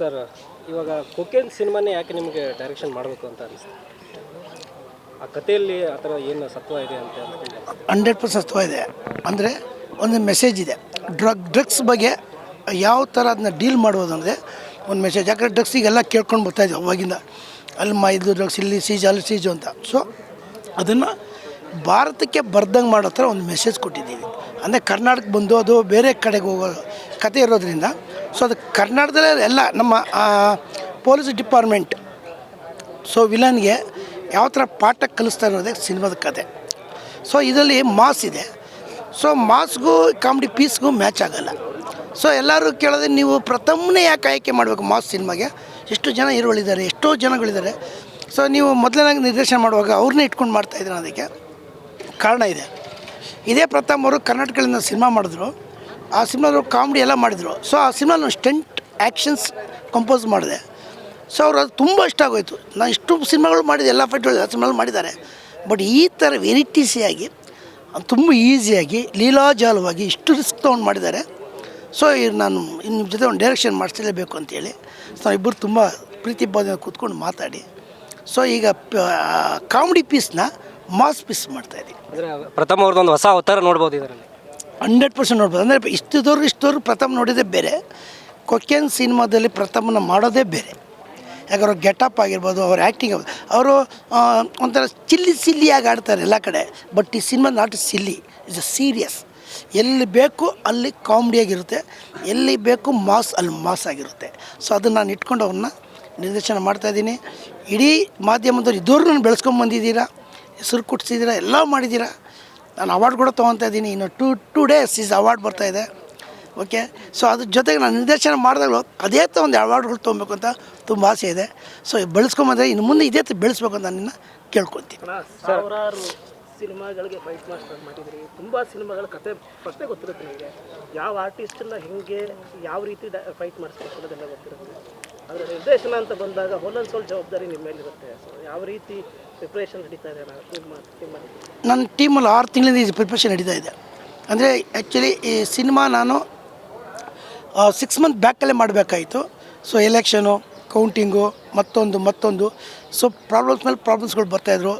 Sir, ಇವಾಗ cocaine ಸಿನಿಮಾನೇ ಯಾಕೆ ನಿಮಗೆ ಡೈರೆಕ್ಷನ್ ಮಾಡಬೇಕು ಅಂತ ಅನಿಸ್ತು ಆ ಕಥೆಯಲ್ಲಿ ಆ ಥರ ಏನು ಸತ್ವ ಇದೆ ಅಂತ ಹಂಡ್ರೆಡ್ ಪರ್ಸೆಂಟ್ ಸತ್ವ ಇದೆ. ಅಂದರೆ ಒಂದು ಮೆಸೇಜ್ ಇದೆ. ಡ್ರಗ್ ಡ್ರಗ್ಸ್ ಬಗ್ಗೆ ಯಾವ ಥರ ಅದನ್ನ ಡೀಲ್ ಮಾಡ್ಬೋದು ಅಂದರೆ ಒಂದು ಮೆಸೇಜ್ ಯಾಕಂದರೆ ಡ್ರಗ್ಸಿಗೆಲ್ಲ ಕೇಳ್ಕೊಂಡು ಬರ್ತಾಯಿದ್ದೆ ಅವಾಗಿಂದ. ಅಲ್ಲಿ ಮಾ, ಇದು ಡ್ರಗ್ಸ್ ಇಲ್ಲಿ ಸೀಜ್ ಅಲ್ಲಿ ಸೀಜು ಅಂತ. ಸೊ ಅದನ್ನು ಭಾರತಕ್ಕೆ ಬರ್ದಂಗೆ ಮಾಡೋ ಥರ ಒಂದು ಮೆಸೇಜ್ ಕೊಟ್ಟಿದ್ದೀವಿ. ಅಂದರೆ ಕರ್ನಾಟಕ ಬಂದು ಅದು ಬೇರೆ ಕಡೆಗೆ ಹೋಗೋ ಕತೆ ಇರೋದ್ರಿಂದ ಸೊ ಅದು ಕರ್ನಾಟಕದಲ್ಲೇ ಎಲ್ಲ ನಮ್ಮ ಪೊಲೀಸ್ ಡಿಪಾರ್ಟ್ಮೆಂಟ್ ಸೊ ವಿಲನ್ಗೆ ಯಾವ ಥರ ಪಾಠ ಕಲಿಸ್ತಾ ಇರೋದೇ ಸಿನಿಮಾದ ಕತೆ. ಸೊ ಇದರಲ್ಲಿ ಮಾಸ್ ಇದೆ. ಸೊ ಮಾಸ್ಗೂ ಕಾಮಿಡಿ ಪೀಸ್ಗೂ ಮ್ಯಾಚ್ ಆಗಲ್ಲ. ಸೊ ಎಲ್ಲರೂ ಕೇಳೋದು ನೀವು ಪ್ರಥಮನೇ ಯಾಕೆ ಆಯ್ಕೆ ಮಾಡಬೇಕು ಮಾಸ್ ಸಿನಿಮಾಗೆ? ಎಷ್ಟು ಜನ ಹೀರೋಗಳಿದ್ದಾರೆ, ಎಷ್ಟೋ ಜನಗಳಿದ್ದಾರೆ. ಸೊ ನೀವು ಮೊದಲನಾಗಿ ನಿರ್ದೇಶನ ಮಾಡುವಾಗ ಅವ್ರನ್ನೇ ಇಟ್ಕೊಂಡು ಮಾಡ್ತಾಯಿದ್ರು ಅದಕ್ಕೆ? ಕಾರಣ ಇದೆ. ಇದೇ ಪ್ರಥಮ ಅವರು ಕರ್ನಾಟಕದಿಂದ ಸಿನಿಮಾ ಮಾಡಿದ್ರು. ಆ ಸಿನಿಮಾದವ್ರು ಕಾಮಿಡಿ ಎಲ್ಲ ಮಾಡಿದರು. ಸೊ ಆ ಸಿನಿಮಾ ನಾನು ಸ್ಟೆಂಟ್ ಆ್ಯಕ್ಷನ್ಸ್ ಕಂಪೋಸ್ ಮಾಡಿದೆ. ಸೊ ಅವ್ರು ಅದು ತುಂಬ ಇಷ್ಟ ಆಗೋಯಿತು. ನಾನು ಇಷ್ಟು ಸಿನಿಮಾಗಳು ಮಾಡಿದೆ, ಎಲ್ಲ ಫೈಟ್ಗಳು ಆ ಸಿನಿಮಾಗಳು ಮಾಡಿದ್ದಾರೆ. ಬಟ್ ಈ ಥರ ವೆರೈಟೀಸಿಯಾಗಿ ತುಂಬ ಈಸಿಯಾಗಿ ಲೀಲಾಜಾಲವಾಗಿ ಇಷ್ಟು ರಿಸ್ಕ್ ತೊಗೊಂಡು ಮಾಡಿದ್ದಾರೆ. ಸೊ ಇದು ನಾನು ನಿಮ್ಮ ಜೊತೆ ಒಂದು ಡೈರೆಕ್ಷನ್ ಮಾಡಿಸಲೇಬೇಕು ಅಂತೇಳಿ ಸೊ ಇಬ್ಬರು ತುಂಬ ಪ್ರೀತಿ ಬಾಧೆ ಕೂತ್ಕೊಂಡು ಮಾತಾಡಿ. ಸೊ ಈಗ ಕಾಮಿಡಿ ಪೀಸ್ನ ಮಾಸ್ ಪೀಸ್ ಮಾಡ್ತಾಯಿದ್ದೀವಿ ಅಂದರೆ ಪ್ರಥಮ ಅವ್ರದ್ದೊಂದು ಹೊಸ ಅವತಾರ ನೋಡ್ಬೋದು ಇದರಲ್ಲಿ. ಹಂಡ್ರೆಡ್ ಪರ್ಸೆಂಟ್ ನೋಡ್ಬೋದು. ಅಂದರೆ ಇಷ್ಟದವ್ರು ಇಷ್ಟದವ್ರು ಪ್ರಥಮ ನೋಡಿದ್ದೇ ಬೇರೆ. ಕೊಕ್ಕೇನ್ ಸಿನಿಮಾದಲ್ಲಿ ಪ್ರಥಮನ ಮಾಡೋದೇ ಬೇರೆ. ಯಾಕಂದ್ರೆ ಗೆಟಪ್ ಆಗಿರ್ಬೋದು, ಅವ್ರ ಆ್ಯಕ್ಟಿಂಗ್ ಅವರು ಒಂಥರ ಚಿಲ್ಲಿ ಸಿಲ್ಲಿಯಾಗಿ ಆಡ್ತಾರೆ ಎಲ್ಲ ಕಡೆ. ಬಟ್ ಈ cinema not silly is a serious. ಎಲ್ಲಿ ಬೇಕು ಅಲ್ಲಿ ಕಾಮಿಡಿಯಾಗಿರುತ್ತೆ. ಎಲ್ಲಿ ಬೇಕು ಮಾಸ್, ಅಲ್ಲಿ ಮಾಸ್ ಆಗಿರುತ್ತೆ. ಸೊ ಅದನ್ನು ನಾನು ಇಟ್ಕೊಂಡು ಅವ್ರನ್ನ ನಿರ್ದೇಶನ ಮಾಡ್ತಾಯಿದ್ದೀನಿ ಇಡೀ ಮಾಧ್ಯಮದವ್ರು ಬೆಳಿಸಿಕೊಂಡು ಬಂದಿದ್ದೀರಾ ಹೆಸರು ಕೊಡ್ಸಿದ್ದೀರಾ? ಎಲ್ಲ ಮಾಡಿದ್ದೀರಾ? ನಾನು ಅವಾರ್ಡ್ ಕೂಡ ತೊಗೊತಾ ಇದ್ದೀನಿ. ಇನ್ನು two two days is award ಬರ್ತಾ ಇದೆ. ಓಕೆ ಸೊ ಅದ್ರ ಜೊತೆಗೆ ನಾನು ನಿರ್ದೇಶನ ಮಾಡಿದಾಗಲೂ ಅದೇ ಥರ ಒಂದು ಅವಾರ್ಡ್ಗಳು ತೊಗೊಬೇಕು ಅಂತ ತುಂಬ ಆಸೆ ಇದೆ. ಸೊ ಬೆಳೆಸ್ಕೊಂಬಂದ್ರೆ ಇನ್ನು ಮುಂದೆ ಇದೇ ಥರ ಬೆಳೆಸ್ಬೇಕು ಅಂತ ನಿನ್ನ ಕೇಳ್ಕೊತೀನಿ. ಸಿನಿಮಾಗಳಿಗೆ ಫೈಟ್ ಮಾಸ್ಟರ್ ಮಾಡಿದ್ರಿ ತುಂಬ ಸಿನಿಮಾಗಳ ಕತೆ ಫಸ್ಟೇ ಗೊತ್ತಿರುತ್ತೆ ನಿಮಗೆ. ಯಾವ ಆರ್ಟಿಸ್ಟನ್ನ ಹೆಂಗೆ, ಯಾವ ರೀತಿ ಫೈಟ್ ಮಾಡಿಸ್ಬೇಕು ಅನ್ನೋದೆಲ್ಲ ಗೊತ್ತಿರುತ್ತೆ. ನಿರ್ದೇಶನ ಅಂತ ಬಂದಾಗ ಹೋಲನ್ ಸೋಲ್ ಜವಾಬ್ದಾರಿ ನಿಮ್ಮ ಮೇಲಿರುತ್ತೆ. ಸೊ ಯಾವ ರೀತಿ ಪ್ರಿಪ್ರೇಷನ್ ನಡೀತಾ ಇದೆ ನಿಮ್ಮ ನಿಮ್ಮಲ್ಲಿ ನನ್ನ ಟೀಮಲ್ಲಿ ಆರು ತಿಂಗಳಿಂದ ಈ ಪ್ರಿಪ್ರೇಷನ್ ನಡೀತಾ ಇದೆ. ಅಂದರೆ ಆ್ಯಕ್ಚುಲಿ ಈ ಸಿನಿಮಾ ನಾನು ಸಿಕ್ಸ್ ಮಂತ್ ಬ್ಯಾಕಲ್ಲೇ ಮಾಡಬೇಕಾಯಿತು. ಸೊ ಎಲೆಕ್ಷನು ಕೌಂಟಿಂಗು ಮತ್ತೊಂದು ಮತ್ತೊಂದು. ಸೊ ಪ್ರಾಬ್ಲಮ್ಸ್ ಮೇಲೆ ಪ್ರಾಬ್ಲಮ್ಸ್ಗಳು ಬರ್ತಾಯಿದ್ರು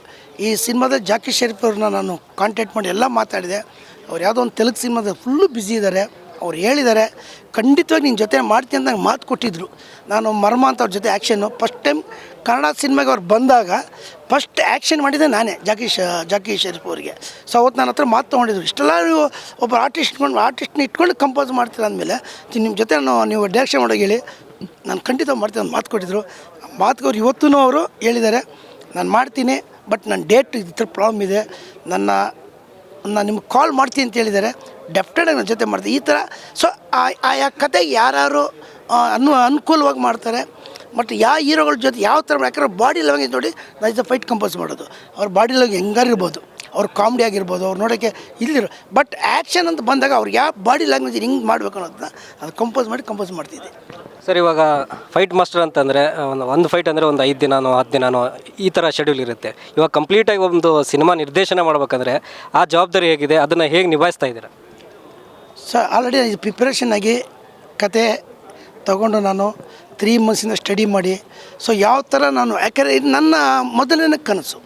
ಈ ಸಿನಿಮಾದ ಜಾಕಿ ಶರೀಫ್ ಅವ್ರನ್ನ ನಾನು ಕಾಂಟ್ಯಾಕ್ಟ್ ಮಾಡಿ ಎಲ್ಲ ಮಾತಾಡಿದೆ. ಅವ್ರು ಯಾವುದೋ ಒಂದು ತೆಲುಗು ಸಿನಿಮಾದ ಫುಲ್ಲು ಬ್ಯುಸಿ ಇದ್ದಾರೆ ಅವ್ರು ಹೇಳಿದ್ದಾರೆ ಖಂಡಿತವಾಗಿ ನಿನ್ನ ಜೊತೆ ಮಾಡ್ತೀನಿ ಅಂತ ಮಾತು ಕೊಟ್ಟಿದ್ದರು ನಾನು ಮರ್ಮ ಅಂತ ಅವ್ರ ಜೊತೆ ಆ್ಯಕ್ಷನ್ನು ಫಸ್ಟ್ ಟೈಮ್ ಕನ್ನಡ ಸಿನಿಮಾಗೆ ಅವ್ರು ಬಂದಾಗ ಫಸ್ಟ್ ಆ್ಯಕ್ಷನ್ ಮಾಡಿದ್ದೆ ನಾನೇ, ಜಾಕಿ ಶ, ಜಾಕಿ ಶರೀಫ್ ಅವರಿಗೆ. ಸೊ ಅವತ್ತು ನನ್ನ ಹತ್ರ ಮಾತು ತೊಗೊಂಡಿದ್ರು. ಇಷ್ಟೆಲ್ಲ ನೀವು ಒಬ್ಬ ಆರ್ಟಿಸ್ಟ್ ಇಟ್ಕೊಂಡು ಆರ್ಟಿಸ್ಟ್ನ ಇಟ್ಕೊಂಡು ಕಂಪೋಸ್ ಮಾಡ್ತೀರ ಅಂದಮೇಲೆ ನಿಮ್ಮ ಜೊತೆ ನಾನು, ನೀವು ಡೈರೆಕ್ಷನ್ ಮಾಡೋಕೆ ಹೇಳಿ, ನಾನು ಖಂಡಿತ ಮಾಡ್ತೀನಿ ಅಂತ ಮಾತು ಕೊಟ್ಟಿದ್ರು. ಮಾತು ಮಾತಿಗೆ ಅವ್ರು ಇವತ್ತೂ ಅವರು ಹೇಳಿದ್ದಾರೆ ನಾನು ಮಾಡ್ತೀನಿ ಬಟ್ ನನ್ನ ಡೇಟ್ ಈ ಪ್ರಾಬ್ಲಮ್ ಇದೆ. ನನ್ನ ನಾನು ನಿಮ್ಗೆ ಕಾಲ್ ಮಾಡ್ತೀನಿ ಅಂತ ಹೇಳಿದ್ದಾರೆ ಡೆಫ್ಟೆಡಾಗಿ ನನ್ನ ಜೊತೆ ಮಾಡ್ತೀನಿ. ಈ ಥರ ಸೊ ಆಯಾ ಕತೆ ಯಾರ್ಯಾರು ಆ, ಅನು ಅನುಕೂಲವಾಗಿ ಮಾಡ್ತಾರೆ. ಮತ್ತು ಯಾವ ಹೀರೋಗಳ ಜೊತೆ ಯಾವ ಥರ ಯಾಕಂದ್ರೆ ಬಾಡಿ ಲ್ಯಾಂಗ್ವೇಜ್ ನೋಡಿ ನಾನು ಇದು ಫೈಟ್ ಕಂಪೋಸ್ ಮಾಡೋದು. ಅವ್ರ ಬಾಡಿ ಲ್ಯಾಂಗ್ವೇಜ್ ಹೆಂಗಾರಿರ್ಬೋದು ಅವ್ರ ಕಾಮಿಡಿ ಆಗಿರ್ಬೋದು ಅವ್ರು ನೋಡೋಕ್ಕೆ ಇಲ್ಲಿರೋ ಬಟ್ ಆ್ಯಕ್ಷನ್ ಅಂತ ಬಂದಾಗ ಅವ್ರು ಯಾವ ಬಾಡಿ ಲ್ಯಾಂಗ್ವೇಜ್ ಹಿಂಗೆ ಮಾಡಬೇಕು ಅನ್ನೋದನ್ನ ಅದು ಕಂಪೋಸ್ ಮಾಡಿ ಕಂಪೋಸ್ ಮಾಡ್ತಿದ್ದೆ. ಸರ್, ಇವಾಗ ಫೈಟ್ ಮಾಸ್ಟರ್ ಅಂತಂದರೆ ಒಂದು ಒಂದು ಫೈಟ್ ಅಂದರೆ ಒಂದು ಐದು ದಿನನೋ, ಹತ್ತು ದಿನನೋ ಈ ಥರ ಶೆಡ್ಯೂಲ್ ಇರುತ್ತೆ. ಇವಾಗ ಕಂಪ್ಲೀಟಾಗಿ ಒಂದು ಸಿನಿಮಾ ನಿರ್ದೇಶನ ಮಾಡಬೇಕಂದ್ರೆ ಆ ಜವಾಬ್ದಾರಿ ಹೇಗಿದೆ? ಅದನ್ನು ಹೇಗೆ ನಿಭಾಯಿಸ್ತಾ ಇದ್ದೀರಾ? ಸರ್ ಆಲ್ರೆಡಿ ಪ್ರಿಪ್ರೇಷನ್ ಆಗಿ ಕತೆ ತಗೊಂಡು ನಾನು ತ್ರೀ ಮಂತ್ಸಿಂದ ಸ್ಟಡಿ ಮಾಡಿ ಸೊ ಯಾವ ಥರ ನಾನು, ಯಾಕಂದರೆ ಇದು ನನ್ನ ಮೊದಲನೇ ಕನಸು.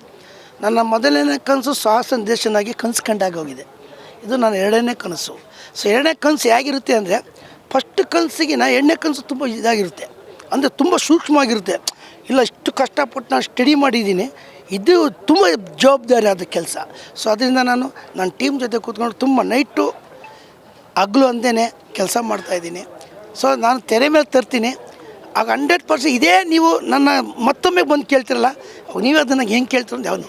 ನನ್ನ ಮೊದಲನೇ ಕನಸು ಸಾಹಸ ನಿರ್ದೇಶನಾಗಿ ಕನಸು ಕಂಡಾಗೋಗಿದೆ ಇದು ನನ್ನ ಎರಡನೇ ಕನಸು. ಸೊ ಎರಡನೇ ಕನಸು ಹೇಗಿರುತ್ತೆ ಅಂದರೆ ಫಸ್ಟ್ ಕನಸಿಗಿನ ಎಣ್ಣೆ ಕನಸು ತುಂಬ ಇದಾಗಿರುತ್ತೆ. ಅಂದರೆ ತುಂಬ ಸೂಕ್ಷ್ಮವಾಗಿರುತ್ತೆ. ಇಲ್ಲ, ಇಷ್ಟು ಕಷ್ಟಪಟ್ಟು ನಾನು ಸ್ಟಡಿ ಮಾಡಿದ್ದೀನಿ. ಇದು ತುಂಬ ಜವಾಬ್ದಾರಿ ಆದ ಕೆಲಸ. ಸೊ ಅದರಿಂದ ನಾನು ನನ್ನ ಟೀಮ್ ಜೊತೆ ಕೂತ್ಕೊಂಡು ತುಂಬ ನೈಟು ಹಗ್ಲು ಅಂದೇ ಕೆಲಸ ಮಾಡ್ತಾಯಿದ್ದೀನಿ ಸೊ ನಾನು ತೆರೆ ಮೇಲೆ ತರ್ತೀನಿ. ಆಗ ಹಂಡ್ರೆಡ್ ಪರ್ಸೆಂಟ್ ಇದೇ ನೀವು ನನ್ನ ಮತ್ತೊಮ್ಮೆ ಬಂದು ಕೇಳ್ತಿರಲ್ಲ ನೀವು ಅದನ್ನು ಹೆಂಗೆ ಕೇಳ್ತೀರ ಯಾವುದು